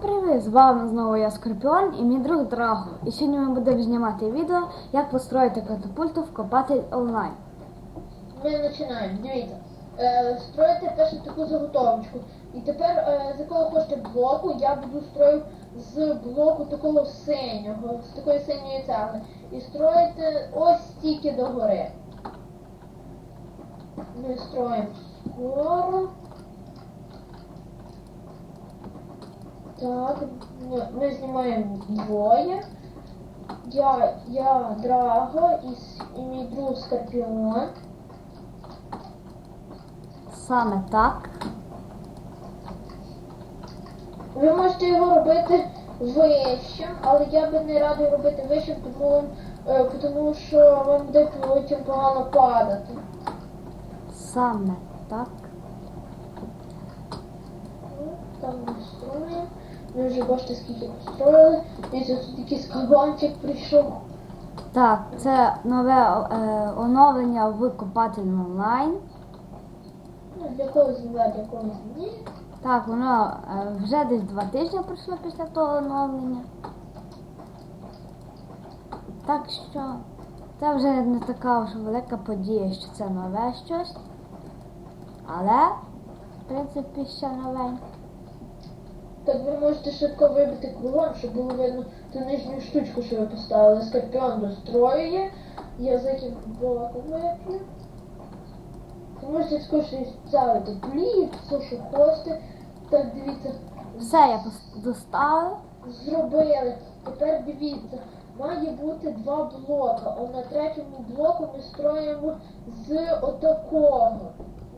привіт! З вами знову я Скорпіон і мій друг Драго. І сьогодні ми будемо знімати відео, як построїти катапульту в Копатель онлайн. Ми починаємо. Дивіться. Е, строїте першу таку заготовочку. І тепер е, з якого хочете блоку, я буду строю з блоку такого синього, з такої синьої цегли. І строїте ось стільки догори. Ми строїмо скоро. Так, ми, знімаємо двоє. Я, я Драго і, і мій друг Скорпіон. Саме так. Ви можете його робити вищим, але я би не радив робити вищим, тому, е, тому що вам буде потім погано падати. Саме так. Ну, Там ми строїмо. Ми вже бачите, скільки построїли. Дивіться, тут якийсь кабанчик прийшов. Так, це нове е, оновлення в Копатель онлайн. Ну, для когось нове, для когось ні. Так, воно е, вже десь два тижні пройшло після того оновлення. Так що це вже не така вже велика подія, що це нове щось. Але, в принципі, ще новеньке. Так ви можете швидко вибити кругом, щоб було видно ту нижню штучку, що ви поставили. Скорпіон достроює, блоком виплю. Ви можете скоріше ставити все, що хочете. Так, дивіться, Все я доставив. зробили. Тепер дивіться, має бути два блока. А на третьому блоку ми строїмо з отакого.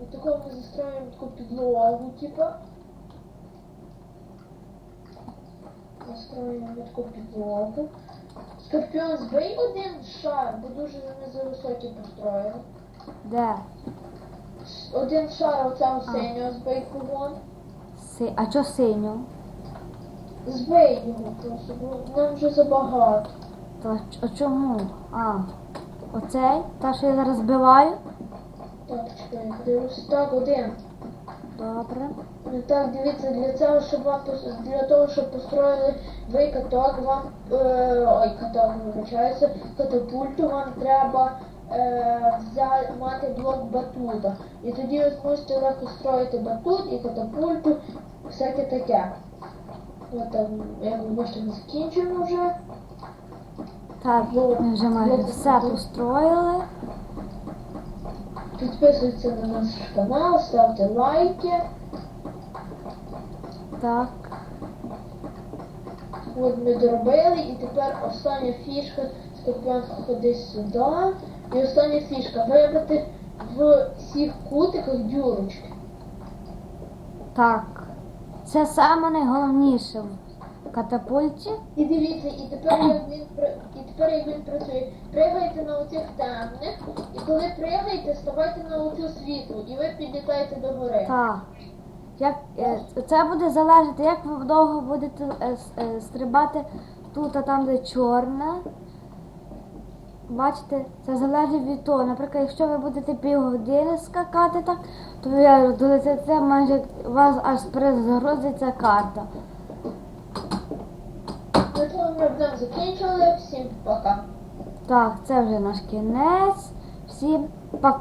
Отакого ми застроїмо таку підлогу, типа. Настроїмо таку підлогу. Скорпіон збий один шар, бо дуже не за високий построїли. Де? Один шар оцього синього збий кругом. Си... А чо синю? Збий його просто, бо нам вже забагато. То а чому? А, оцей? Та, що я зараз збиваю? Так, чекай, дивлюсь. Так, один. Добре. Так, дивіться, для цього, щоб вам для того, щоб построїли ви каток, вам е, ой, каток вибачається, катапульту, вам треба е, взяти мати блок батута. І тоді ви зможете легко строїти батут і катапульту, всяке таке. От там, як ви бачите, ми закінчуємо вже. Так, ми вже майже все построїли. Підписуйтесь на наш канал, ставте лайки. Так. От ми доробили і тепер остання фішка Скорпіон ходи сюди. І остання фішка вибрати в всіх кутиках дюрочки. Так. Це саме найголовніше катапульті. І дивіться, і тепер як він і тепер як він працює. Пригайте на оцих темних, і коли пригаєте, ставайте на оцю світлу, і ви підлітаєте до гори. Так. Як, е, це буде залежати, як ви довго будете е, с- е, стрибати тут, а там, де чорне. Бачите, це залежить від того. Наприклад, якщо ви будете півгодини скакати так, то ви долетите майже у вас аж перезагрузиться карта. Закінчили. Всім пока. Так, це вже наш кінець. Всім пока.